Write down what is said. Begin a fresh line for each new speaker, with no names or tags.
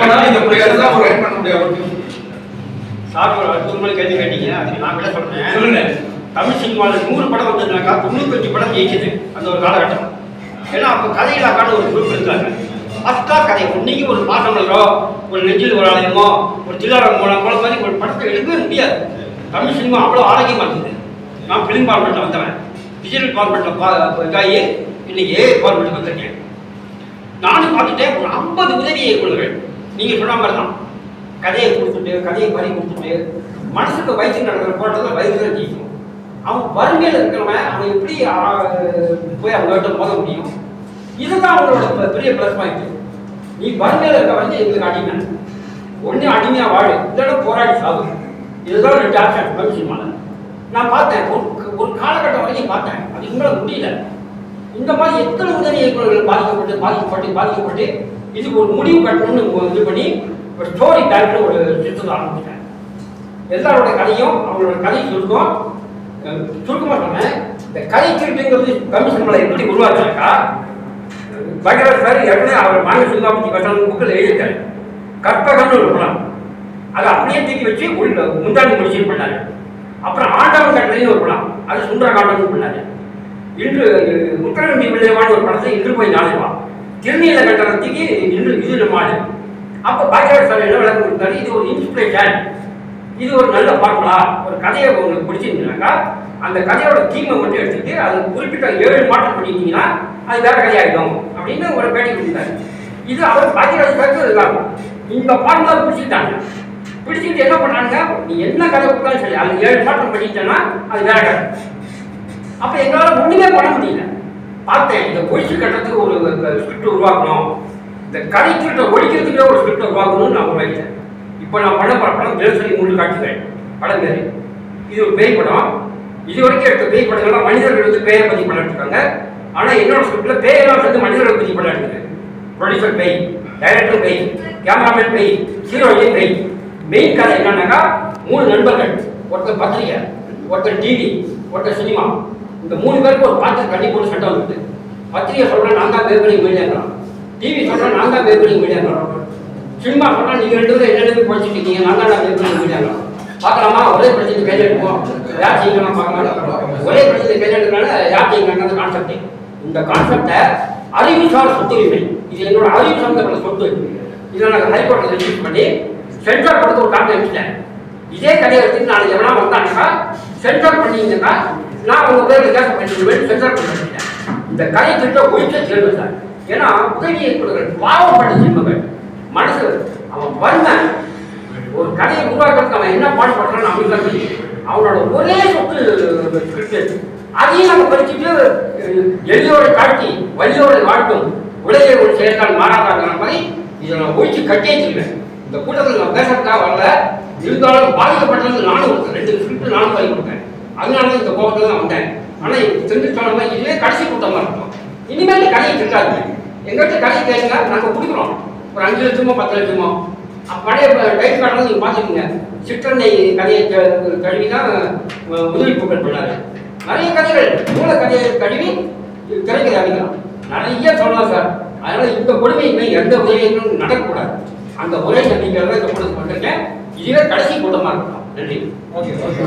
நம்பிக்கையில தான் போனா இந்த பிரச்சனை தான் ஒரு பண்ண முடியாது.
சார் ஒரு அடுத்த மணி கேள்வி கேட்டீங்க. அதுக்கு நான் கூட சொல்றேன்
சொல்லுங்க.
தமிழ் சினிமாவில் நூறு படம் வந்ததுனாக்கா தொண்ணூத்தஞ்சு படம் ஜெயிச்சது அந்த ஒரு காலகட்டம். ஏன்னா அப்போ கதையிலாக்கான ஒரு குரூப் இருந்தாங்க. ஃபஸ்ட்டா கதை இன்னைக்கு ஒரு பாசமலரோ ஒரு நெஞ்சில் ஒரு ஆலயமோ ஒரு தில்லாரம் மூலம் போல மாதிரி ஒரு படத்தை எடுக்கவே முடியாது. தமிழ் சினிமா அவ்வளோ ஆரோக்கியமாக இருந்தது. நான் ஃபிலிம் ஃபார்மெட்டில் வந்தவன். டிஜிட்டல் ஃபார்மெட்டில் பா இதாகி இன்னைக்கு ஏ ஃபார்மெட்டுக்கு வந்திருக்கேன். நானும் பார்த்துட்டேன் ஒரு ஐம்பது உதவி இயக்குநர்கள் நீங்கள் சொன்ன மாதிரி தான். கதையை கொடுத்துட்டு கதையை வரி கொடுத்துட்டு மனசுக்கு வயிற்று நடக்கிற போட்டதில் வயிறு தான் ஜெயிக்கும். அவன் வறுமையில் இருக்கிறவன் அவன் எப்படி போய் அவங்ககிட்ட மோத முடியும்? இதுதான் அவங்களோட பெரிய ப்ளஸ் பாயிண்ட் நீ வறுமையில் இருக்க வந்து எங்களுக்கு அடிமை. ஒண்ணு அடிமையாக வாழு. இல்லைன்னா போராடி சாகு இதுதான் ரெண்டு ஆப்ஷன் தமிழ் நான் பார்த்தேன். ஒரு ஒரு காலகட்டம் வரைக்கும் பார்த்தேன். அது உங்களால் முடியல. இந்த மாதிரி எத்தனை உதவி இயக்குநர்கள் பாதிக்கப்பட்டு பாதிக்கப்பட்டு பாதிக்கப்பட்டு இதுக்கு ஒரு முடிவு கட்டணும்னு இது பண்ணி ஒரு ஸ்டோரி டைப்னு ஒரு சித்தத்தை ஆரம்பிச்சிட்டேன் எல்லாரோட கதையும் அவங்களோட கதை சுருக்கம் சுருக்கமாக சொன்னேன். இந்த கதை திருட்டுங்கிறது கமிஷன் மலை எப்படி உருவாச்சுனாக்கா பகவத் சார் ஏற்கனவே அவர் மாநில சினிமாபதி கட்டணம் புக்கில் எழுதிட்டார். கற்பகம்னு ஒரு படம் அதை அப்படியே தூக்கி வச்சு உள்ள முந்தாண்டி முடிச்சு பண்ணாரு அப்புறம் ஆண்டவன் கட்டளைன்னு ஒரு படம் அது சுந்தரகாண்டம்னு பண்ணாரு இன்று முத்தரம்பி விஜயமான ஒரு படத்தை இன்று போய் நாளைவா திருநீல கட்டணத்துக்கு நின்று இது மாடு. அப்போ பாக்கியராஜ் சார் என்ன விளக்கம் கொடுத்தாரு இது ஒரு இன்ஸ்பிரேஷன் இது ஒரு நல்ல ஃபார்முலா ஒரு கதையை உங்களுக்கு பிடிச்சிருந்தீங்கன்னாக்கா அந்த கதையோட தீமை மட்டும் எடுத்துட்டு அது குறிப்பிட்ட ஏழு மாற்றம் பண்ணிட்டீங்கன்னா அது வேற கதையாயிடும் அப்படின்னு ஒரு பேட்டி கொடுத்தாரு. இது அவர் பாக்கியராஜ் சாருக்கு இதுதான் இந்த ஃபார்முலா பிடிச்சிட்டாங்க பிடிச்சிட்டு என்ன பண்ணாங்க நீ என்ன கதை கொடுத்தாலும் சரி அது ஏழு மாற்றம் பண்ணிட்டேன்னா அது வேற கதை. அப்ப எங்களால ஒண்ணுமே பண்ண முடியல. பார்த்தேன். இந்த ஒழிச்சு கட்டத்துக்கு ஒரு ஸ்கிரிப்ட் உருவாக்கணும். இந்த கதை திருட்ட ஒழிக்கிறதுக்கே ஒரு ஸ்கிரிப்ட் உருவாக்கணும்னு நான் உருவாக்கிட்டேன் இப்போ நான் பண்ண போற படம் தினசரி மூன்று காட்சிகள். படம் பேர் இது ஒரு பேய் படம். இது வரைக்கும் எடுத்த பேய் படங்கள்லாம் மனிதர்கள் வந்து பேயை பற்றி படம் எடுத்துருக்காங்க ஆனால் என்னோட ஸ்கிரிப்டில் பேயெல்லாம் சேர்ந்து மனிதர்களை பற்றி படம் எடுத்துருக்கு ப்ரொடியூசர் பேய் டைரக்டர் பேய் கேமராமேன் பேய் ஹீரோயின் பேய். மெயின் கதை என்னன்னாக்கா மூணு நண்பர்கள். ஒருத்தர் பத்திரிகை ஒருத்தர் டிவி ஒருத்தர் சினிமா இந்த மூணு பேருக்கு ஒரு பாத்திரம் கட்டி போட்டு சட்டம் வந்துட்டு. பத்திரிகை சொல்றேன் நான் தான் பேர் பண்ணி டிவி சொல்றேன் நான் தான் பேர் பண்ணி சினிமா சொல்றா நீங்க ரெண்டு பேரும் என்ன எழுதி படிச்சுட்டு இருக்கீங்க நான் தான் பேர் பண்ணி பார்க்கலாமா? ஒரே பிரச்சனை கையில் எடுப்போம். யார் செய்யணும் பார்க்கலாம்? ஒரே பிரச்சனை கையில் எடுக்கிறனால யார் செய்யணும் கான்செப்ட் இந்த கான்செப்டை அறிவுசார் சொத்துரிமை. இது என்னோட அறிவு சார்ந்த சொத்து. இதை நான் ஹைகோர்ட்டில் ரெஜிஸ்டர் பண்ணி சென்ட்ரல் கொடுத்து ஒரு காப்பி வச்சுட்டேன் இதே கடையை எடுத்துட்டு நாளைக்கு எவனா வந்தாங்கன்னா சென்ட்ரல் பண்ணிங்கன்னா நான் உங்க பேர்ல கேட்க வேண்டியது சென்சார் பண்ணிட்டேன் இந்த கதை திட்ட ஒழிக்க கேள்வி சார் ஏன்னா உதவி பாவம் பாவப்பட்ட ஜென்மங்கள் மனசு அவன் வறுமை. ஒரு கதையை உருவாக்குறதுக்கு அவன் என்ன பாடுபடுறான்னு அவனுக்கு தான் அவனோட ஒரே சொத்து ஸ்கிரிப்ட் அதையும் நம்ம படிச்சுட்டு எளியோட காட்டி வலியோட வாழ்த்தும். உலகை ஒரு செயற்கால் மாறாதாங்கிற மாதிரி இதை நான் ஒழிச்சு கட்டியே செய்வேன் இந்த கூட்டத்தில் நான் பேசுறதுக்காக வரல. இருந்தாலும் பாதிக்கப்பட்டது நானும் ஒருத்தர் ரெண்டு ஸ்கிரிப்ட் நானும் பாதிக்கப்பட்டேன் அதனால தான் இந்த கோபத்தில் தான் வந்தேன். ஆனால் இப்போ தெரிஞ்சுக்கணும்னா இதுவே கடைசி கூட்டமாக இருக்கும் இனிமேல் இந்த கடையை இருக்காது எங்கள்கிட்ட கடையை கேளுங்க நாங்கள் கொடுக்குறோம். ஒரு அஞ்சு லட்சமோ பத்து லட்சமோ. பழைய டைப் கார்டெல்லாம் நீங்கள் பார்த்துக்கோங்க. சிற்றெண்ணெய் கதையை கழுவி தான் உதவி பூக்கள் பண்ணாரு நிறைய கதைகள் மூல கதையை கழுவி திரைக்கதை அமைக்கலாம் நிறைய சொல்லலாம் சார். அதனால் இந்த கொடுமை எந்த உதவியும் நடக்கக்கூடாது. அந்த ஒரே நம்பிக்கையில் தான் இந்த கொடுத்து பண்ணிருக்கேன் இதுவே கடைசி கூட்டமாக இருக்கலாம் நன்றி.
Okay okay.